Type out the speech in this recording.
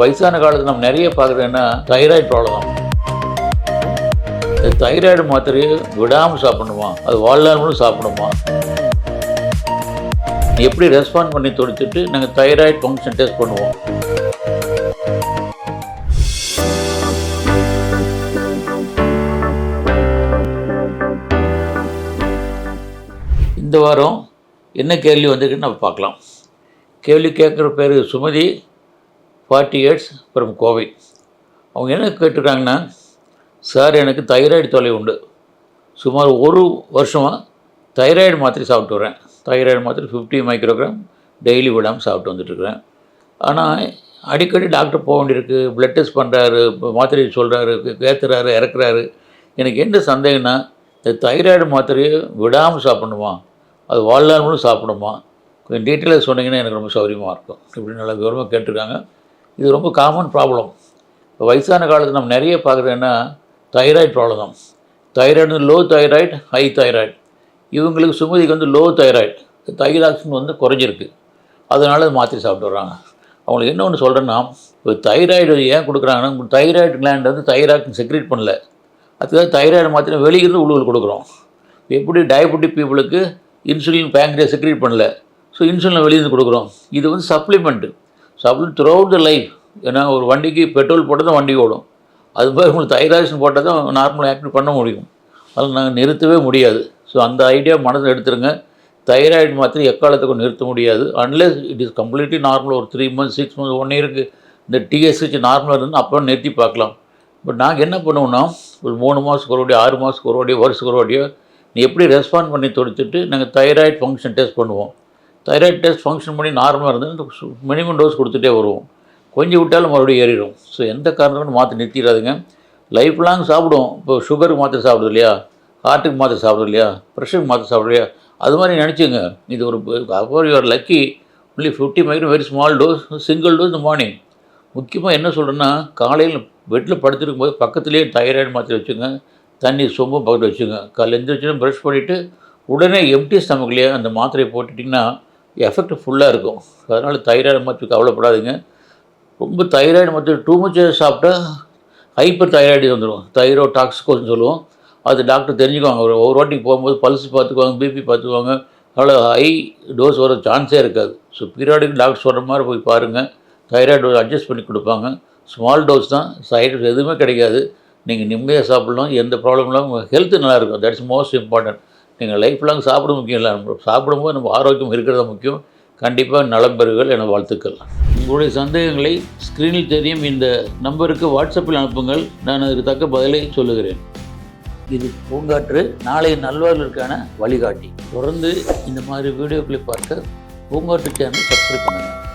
வயசான காலத்தில் நம்ம நிறைய பார்க்குறேன்னா தைராய்டு ப்ராப்ளம் தான் இந்த தைராய்டு மாத்திரையை விடாமல் சாப்பிடணுமா? அது வாழ்நாள் சாப்பிடணுமா? எப்படி ரெஸ்பாண்ட் பண்ணி தொடுத்துட்டு நாங்கள் தைராய்டு ஃபங்க்ஷன் டெஸ்ட் பண்ணுவோம்? இந்த வாரம் என்ன கேள்வி வந்திருக்குன்னு நம்ம பார்க்கலாம். கேள்வி கேட்குற பேர் Sumathi. Forty years from Kovai. அவங்க என்ன கேட்டிருக்காங்கன்னா சார் எனக்கு தைராய்டு தொலை உண்டு. சுமார் ஒரு வருஷமாக தைராய்டு மாத்திரை சாப்பிட்டு வரேன் தைராய்டு மாத்திரை ஃபிஃப்டி மைக்ரோகிராம் டெய்லி விடாமல் சாப்பிட்டு வந்துட்டுருக்குறேன் ஆனால் அடிக்கடி டாக்டர் போக வேண்டியிருக்கு. பிளட் டெஸ்ட் பண்ணுறாரு மாத்திரை சொல்கிறாரு ஏற்றுறாரு இறக்குறாரு. எனக்கு என்ன சந்தேகம்னா இந்த தைராய்டு மாத்திரையை விடாமல் சாப்பிடணுமா? அது வாழ்நாள் முழு சாப்பிடணுமா? கொஞ்சம் டீட்டெயிலாக சொன்னீங்கன்னா எனக்கு ரொம்ப சௌகரியமாக இருக்கும். இப்படி நல்லா விவரமாக கேட்டிருக்காங்க. இது ரொம்ப காமன் ப்ராப்ளம் இப்போ வயசான காலத்தில் நம்ம நிறைய பார்க்குறேன்னா தைராய்டு ப்ராப்ளம் தான் thyroid low thyroid high thyroid இவங்களுக்கு சுமதிக்கு வந்து லோ தைராய்டு தைராக்சின் வந்து குறைஞ்சிருக்கு. அதனால அது சாப்பிட்டு வர்றாங்க. அவங்களுக்கு என்ன ஒன்று சொல்கிறேன்னா இப்போ தைராய்டு ஏன் கொடுக்குறாங்கன்னா தைராய்டு கிளாண்ட் வந்து தைராக்சின் செக்ரேட் பண்ணல. அதுக்காக தைராய்டு மாத்திரம் வெளியிருந்து உள்ளுக்கு கொடுக்குறோம். எப்படி டயபெட்டிக் பீப்புளுக்கு இன்சுலின் பேங்க்ரியா செக்ரேட் பண்ணல? ஸோ இன்சுலின் வெளியிருந்து கொடுக்குறோம். இது வந்து சப்ளிமெண்ட்டு சப்ளி த்ரூ அவுட் த லைஃப் ஏன்னா ஒரு வண்டிக்கு பெட்ரோல் போட்டால் தான் வண்டி ஓடும். அது மாதிரி உங்களுக்கு தைராய்டின் போட்டால் தான் நார்மலாக ஆக்டிவ் பண்ண முடியும். அதில் நாங்கள் நிறுத்தவே முடியாது. ஸோ அந்த ஐடியா மனதில் எடுத்துருங்க. தைராய்டு மாத்திரை எக்காலத்துக்கும் நிறுத்த முடியாது. Unless it is completely normal ஒரு three months six months one இயருக்கு இந்த டிஎஸ்ஹெச் நார்மலாக இருந்தால் அப்புறம் நிறுத்தி பார்க்கலாம். பட் நாங்கள் என்ன பண்ணுவோம்னா ஒரு மூணு மாதத்துக்கு ஒரு வாட்டியோ ஆறு மாதத்துக்கு ஒரு வாட்டியோ வருஷத்துக்கு ஒரு வாட்டியோ நீ எப்படி ரெஸ்பாண்ட் பண்ணி தொடுத்துட்டு நாங்கள் தைராய்டு ஃபங்க்ஷன் டெஸ்ட் பண்ணுவோம். தைராய்டு டெஸ்ட் ஃபங்க்ஷன் பண்ணி நார்மலாக இருந்தது மினிமம் டோஸ் கொடுத்துட்டே வருவோம். கொஞ்சம் விட்டாலும் மறுபடியும் ஏறிடும். ஸோ எந்த காரணமும் மாற்றி நிறுத்திடாதுங்க. லைஃப் லாங் சாப்பிடுவோம். இப்போ சுகருக்கு மாத்திரை சாப்பிடுது இல்லையா? ஹார்ட்டுக்கு மாத்திரை சாப்பிடுது இல்லையா? ப்ரெஷருக்கு மாத்திரை சாப்பிடுது இல்லையா? அது மாதிரி நினச்சிங்க இது ஒரு அப்போ your lucky only fifty micro very small dose single dose இந்த மார்னிங் முக்கியமாக என்ன சொல்கிறேன்னா காலையில் பெட்டில் படுத்துருக்கும் போது பக்கத்துலேயே தைராய்டு மாத்திரை வச்சுங்க தண்ணி சொம்பும் பக்கத்தில் வச்சுங்க காலையில் எந்திரிச்சுன்னு ப்ரஷ் பண்ணிவிட்டு உடனே எம்டி ஸ்டமக்லேயே அந்த மாத்திரையை போட்டுட்டிங்கன்னா எஃபெக்ட் ஃபுல்லாக இருக்கும். அதனால் தைராய்டு மாத்திரை கவலைப்படாதீங்க. ரொம்ப தைராய்டு மாத்திரை டூ மச் சாப்பிட்டா ஹைப்பர் தைராய்டு வந்துடும் தைரோ டாக்ஸிகோஸ்னு சொல்லுவோம். அது டாக்டர் தெரிஞ்சுக்குவாங்க. ஒரு ஒரு வாட்டிக்கு போகும்போது பல்ஸ் பார்த்துக்குவாங்க பிபி பார்த்துக்குவாங்க. அதனால் ஹை டோஸ் வர சான்ஸே இருக்காது. ஸோ பீரியாடிக் டாக்டர் சொல்கிற மாதிரி போய் பாருங்கள் தைராய்டு டோஸ் அட்ஜஸ்ட் பண்ணி கொடுப்பாங்க. ஸ்மால் டோஸ் தான். சைடு எதுவுமே கிடைக்காது. நீங்கள் நிம்மதியாக சாப்பிடலாம். எந்த ப்ராப்ளம் இல்லாமல் உங்கள் ஹெல்த்து நல்லாயிருக்கும் தட்ஸ் மோஸ்ட் இம்பார்ட்டன்ட் நீங்கள் லைஃப் லாங் சாப்பிட முக்கியம் இல்லை. நம்ம சாப்பிடும்போது நம்ம ஆரோக்கியம் இருக்கிறது முக்கியம். கண்டிப்பாக நலம் பெறுகள் என வாழ்த்துக்கள். உங்களுடைய சந்தேகங்களை ஸ்க்ரீனில் தெரியும். இந்த நம்பருக்கு வாட்ஸ்அப்பில் அனுப்புங்கள். நான் அதுக்கு தக்க பதிலை சொல்லுகிறேன். இது பூங்காற்று. நாளைய நல்வாழ்வுக்கான வழிகாட்டி. தொடர்ந்து இந்த மாதிரி வீடியோக்களை பார்க்க பூங்காற்று சேனல் சப்ஸ்கிரைப் பண்ணுங்கள்